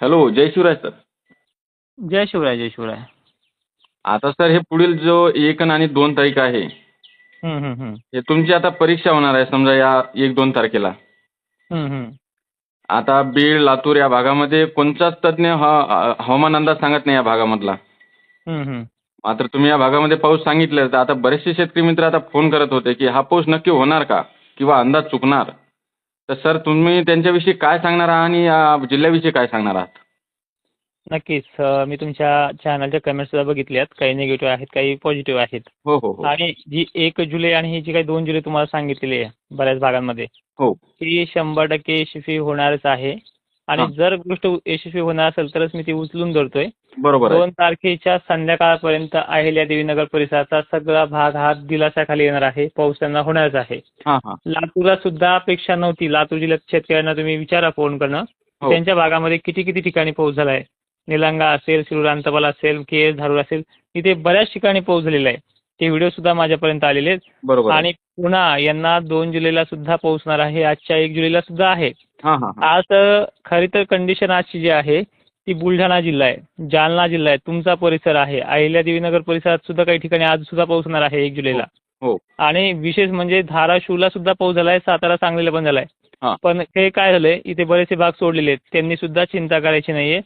Hello जय Shivray sir जय शिवराय जय शिवराय आता सर हे पुढील जो एक आणि दोन तारीख आहे हम्म, हम्म, हम्म. हे तुमची आता परीक्षा होणार आहे समजा या एक दोन तारखेला हम्म, हम्म. आता बीड लातूर या भागामध्ये कोणताच तज्ज्ञ हा अ, हवामान अंदाज सांगत नाही या भागामधला हम्म, हम्म. मात्र तुम्ही या भागामध्ये पाऊस सांगितलं तर आता बरेचसे शेतकरी मित्र आता फोन करत होते की हा पाऊस नक्की होणार का किंवा अंदाज चुकणार तर सर तुम्ही त्यांच्याविषयी काय सांगणार आहात आणि या जिल्ह्याविषयी काय सांगणार आहात? नक्कीच. मी तुमच्या चॅनलच्या कमेंट्स सुद्धा बघितल्यात काही निगेटिव्ह आहेत काही पॉझिटिव्ह आहेत. हो हो हो. आणि जी एक जुलै आणि ही जी काही दोन जुलै तुम्हाला सांगितलेली आहे बऱ्याच भागांमध्ये हो. ही शंभर टक्के यशस्वी होणारच आहे. आणि. जर गोष्ट यशस्वी होणार असेल तरच मी ती उचलून धरतोय. बरोबर दोन तारखेच्या संध्याकाळपर्यंत अहिल्यादेवीनगर परिसराचा सगळा भाग हा दिलासाखाली येणार आहे. पाऊस त्यांना होणारच आहे. लातूरला सुद्धा अपेक्षा नव्हती. लातूर जिल्ह्यात शेतकऱ्यांना तुम्ही विचारा फोन करणं. हो. त्यांच्या भागामध्ये किती किती ठिकाणी पाऊस झालाय? निलंगा असेल शिरूर अंतपाल असेल के एस धारूर असेल इथे बऱ्याच ठिकाणी पाऊस झालेला आहे. ते व्हिडिओ सुद्धा माझ्यापर्यंत आलेले आहेत. बरोबर. आणि पुन्हा यांना दोन जुलैला सुद्धा पोहोचणार आहे. आजच्या एक जुलैला सुद्धा आहे. हां हां हां. आज खरी तर कंडिशन आजची जी आहे ती बुलढाणा जिल्हा आहे. जालना जिल्हा आहे. तुमचा परिसर आहे. अहिल्यादेवीनगर परिसरात सुद्धा काही ठिकाणी आज सुद्धा पाऊस होणार आहे एक जुलैला. हो आणि विशेष म्हणजे धाराशिवला सुद्धा पाऊस झालाय. सातारा सांगलीला पण झालाय. हा. पण हे काय झालंय? इथे बरेचसे भाग सोडलेले आहेत. त्यांनी सुद्धा चिंता करायची नाहीये.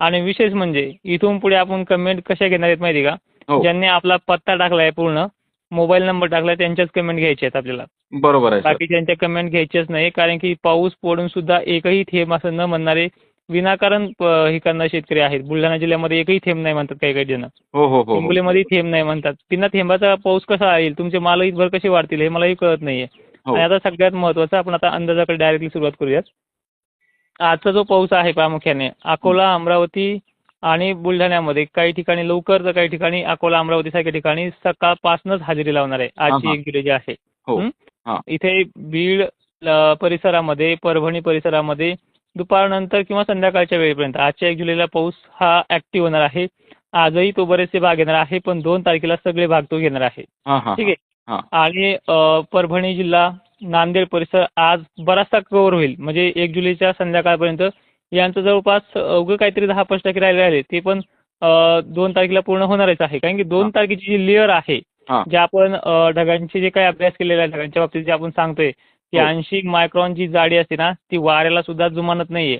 आणि विशेष म्हणजे इथून पुढे आपण कमेंट कशा घेणार आहेत माहिती का? हो ज्यांनी आपला पत्ता टाकलाय पूर्ण मोबाईल नंबर टाकलाय त्यांच्याच कमेंट घ्यायचे आहेत आपल्याला. बरोबर आहे बाकीच्यांच्या कमेंट घ्यायच्याच नाही कारण की पाऊस पडून सुद्धा एकही थेंब असं न म्हणणारे विनाकारण हे करणारे शेतकरी आहेत. बुलढाणा जिल्ह्यामध्ये एकही थेंब नाही म्हणतात काही काही जण. हो हो हो हो. हिंगोलीमध्ये थेंब नाही म्हणतात. बिना थेंबाचा पाऊस कसा येईल तुमचे माल भर कसे वाढतील हे मलाही कळत नाहीये. हो. आणि आता सगळ्यात महत्वाचं आपण आता अंदाजाकडे डायरेक्टली सुरुवात करूयात. आजचा जो पाऊस आहे प्रामुख्याने अकोला अमरावती आणि बुलढाण्यामध्ये काही ठिकाणी लवकर तर काही ठिकाणी अकोला अमरावती सारख्या ठिकाणी सकाळपासूनच हजेरी लावणार आहे आजची. एक जुलै जी आहे. हो. इथे बीड अ, परिसरामध्ये परभणी परिसरामध्ये दुपारनंतर किंवा संध्याकाळच्या वेळेपर्यंत आजच्या एक जुलैला पाऊस हा ऍक्टिव्ह होणार आहे. आजही तो बरेचसे भाग येणार आहे पण दोन तारखेला सगळे भाग तो घेणार आहे. ठीक आहे? आणि अ, परभणी जिल्हा नांदेड परिसर आज बराचसा कव्हर होईल. म्हणजे एक जुलैच्या संध्याकाळपर्यंत यांचं जवळपास अवघं काहीतरी दहा पाच टक्के राहिले आहे ते पण दोन तारखेला पूर्ण होणारच आहे. कारण की दोन. तारखेची जी लेअर आहे जे आपण ढगांचे जे काही अभ्यास केलेला आहे ढगांच्या बाबतीत जे आपण सांगतोय की हो. ऐंशी मायक्रॉन जी जाडी असते ना ती वाऱ्याला सुद्धा जुमानत नाहीये.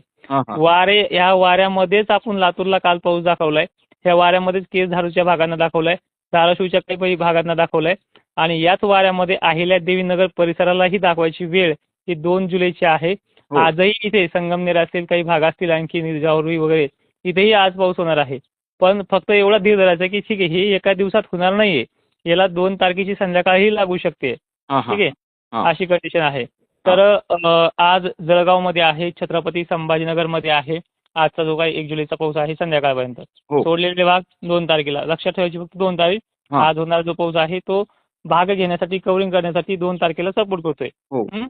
वारे ह्या वाऱ्यामध्येच आपण लातूरला काल पाऊस दाखवलाय. ह्या वाऱ्यामध्येच केस धारूच्या भागांना दाखवलाय. धाराशिवच्या काही भागांना दाखवलाय. आणि याच वाऱ्यामध्ये अहिल्यादेवी नगर परिसरालाही दाखवायची वेळ ही दोन जुलैची आहे. आजही इथे संगमनेर असेल काही भाग असतील आणखी निर्जावरी वगैरे इथेही आज पाऊस होणार आहे. पण फक्त एवढा धीर धरायचा की ठीक आहे हे एका दिवसात होणार नाहीये. याला दोन तारखेची संध्याकाळही लागू शकते. हां हां. ठीक आहे? हां. अशी कंडिशन आहे. तर आज जळगावमध्ये आहे छत्रपती संभाजीनगरमध्ये आहे. आजचा जो काही एक जुलैचा पाऊस आहे संध्याकाळपर्यंत. हो. सोडलेले भाग दोन तारखेला. लक्षात ठेवायची फक्त दोन तारीख. हां. आज होणारा जो पाऊस आहे तो भाग घेण्यासाठी कव्हरिंग करण्यासाठी दोन तारखेला सपोर्ट करतोय. हो. हं?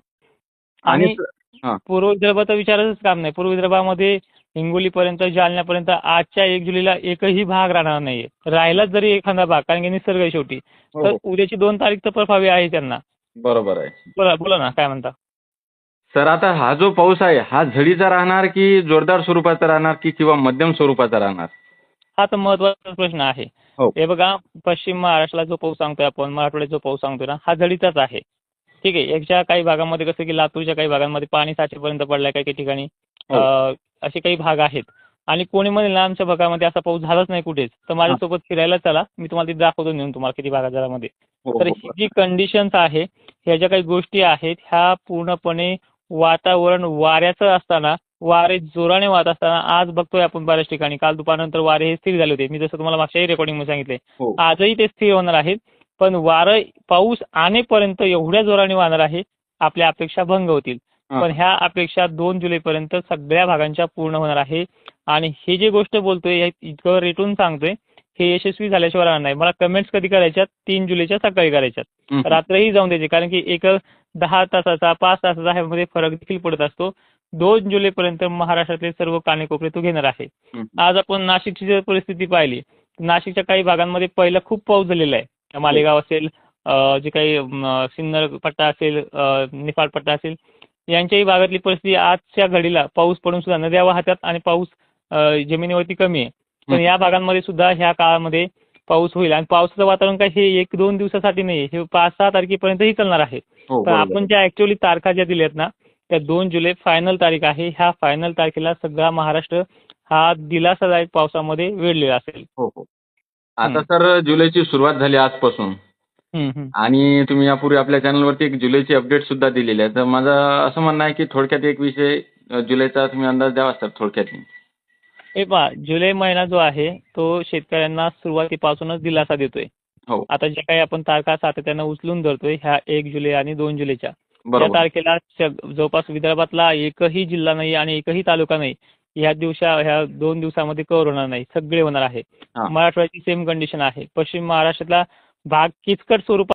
आणि हां पूर्व विदर्भाचं विचारायचंच काम नाही. पूर्व विदर्भामध्ये हिंगोलीपर्यंत जालन्यापर्यंत आजच्या एक जुलैला एकही भाग राहणार नाहीये. राहिलाच जरी एखादा भाग कारण की निसर्ग आहे शेवटी. हो तर हो. उद्याची दोन तारीख तर प्रभावी आहे त्यांना. बरोबर आहे. बोला बोला ना काय म्हणता? सर आता हा जो पाऊस आहे हा झडीचा राहणार की जोरदार स्वरूपाचा राहणार की किंवा मध्यम स्वरूपाचा राहणार? हा तर महत्त्वाचा प्रश्न आहे. हो. हे बघा पश्चिम महाराष्ट्राला जो पाऊस सांगतोय आपण मराठवाड्यात जो पाऊस सांगतोय ना हा झडीचाच आहे. ठीक आहे. याच्या काही भागामध्ये कसं की लातूरच्या काही भागांमध्ये पाणी साठेपर्यंत पडलाय काही काही ठिकाणी. हो. असे काही भाग आहेत. आणि कोणी म्हणेल ना आमच्या भागामध्ये असा पाऊस झालाच नाही कुठेच. तर माझ्यासोबत फिरायला चला. मी तुम्हाला तिथे दाखवतो नेऊन तुम्हाला किती भागात जरामध्ये हो, तर हो, ही जी कंडिशन्स आहे ह्या ज्या काही गोष्टी आहेत ह्या पूर्णपणे वातावरण वाऱ्याचं असताना वारे जोराने वाहत असताना आज बघतोय आपण बऱ्याच ठिकाणी. काल दुपारनंतर वारे हे स्थिर झाले होते. मी जसं तुम्हाला मागच्याही रेकॉर्डिंगमध्ये सांगितले. आजही ते स्थिर होणार आहेत. पण वारं पाऊस आणेपर्यंत एवढ्या जोराने वाहणार आहे आपल्या अपेक्षा भंग होतील. पण ह्या अपेक्षा दोन जुलैपर्यंत सगळ्या भागांच्या पूर्ण होणार आहे. आणि हे जे गोष्ट बोलतोय हे इतकं रेटून सांगतोय हे यशस्वी झाल्याशिवाय राहणार नाही. मला कमेंट्स कधी करायच्यात? तीन जुलैच्या सकाळी करायच्यात. रात्रही जाऊन द्यायचे. कारण की एक दहा तासाचा पाच तासाचा ह्यामध्ये फरक देखील पडत असतो. दोन जुलैपर्यंत महाराष्ट्रातले सर्व कानेकोपरे तो घेणार आहे. आज आपण नाशिकची जर परिस्थिती पाहिली नाशिकच्या काही भागांमध्ये पहिला खूप पाऊस झालेला आहे. मालेगाव असेल जे काही सिन्नर पट्टा असेल निफाड पट्टा असेल यांच्याही भागातली परिस्थिती आजच्या घडीला पाऊस पडून सुद्धा नद्या वाहतात आणि पाऊस जमिनीवरती कमी आहे. पण. या भागांमध्ये सुद्धा ह्या काळामध्ये पाऊस होईल आणि पावसाचं वातावरण काय हे एक दोन दिवसासाठी नाही हे पाच सहा तारखेपर्यंतही चालणार आहे. हो पण आपण ज्या ऍक्च्युअली तारखा ज्या दिल्यात ना त्या दोन जुलै फायनल तारीख आहे. ह्या फायनल तारखेला सगळा महाराष्ट्र हा दिलासादायक पावसामध्ये वेढलेला असेल. हो हो. आता. सर जुलैची सुरुवात झाली आजपासून. आणि तुम्ही यापूर्वी आपल्या चॅनलवरती एक जुलैची अपडेट सुद्धा दिलेली आहे. तर माझं असं म्हणणं आहे की थोडक्यात एक विषय जुलैचा तुम्ही अंदाज द्यावा सर थोडक्यात हे पहा जुलै महिना जो आहे तो शेतकऱ्यांना सुरुवातीपासूनच दिलासा देतोय. हो. आता ज्या काही आपण तारखा सातत्यानं उचलून धरतोय ह्या एक जुलै आणि दोन जुलैच्या. या बरोबर. तारखेला जवळपास विदर्भातला एकही जिल्हा नाही आणि एकही तालुका नाही ह्या दिवसा ह्या दोन दिवसामध्ये कव्हर होणार नाही. सगळे होणार आहे. मराठवाड्याची सेम कंडिशन आहे. पश्चिम महाराष्ट्रातला भाग किचकट स्वरूपात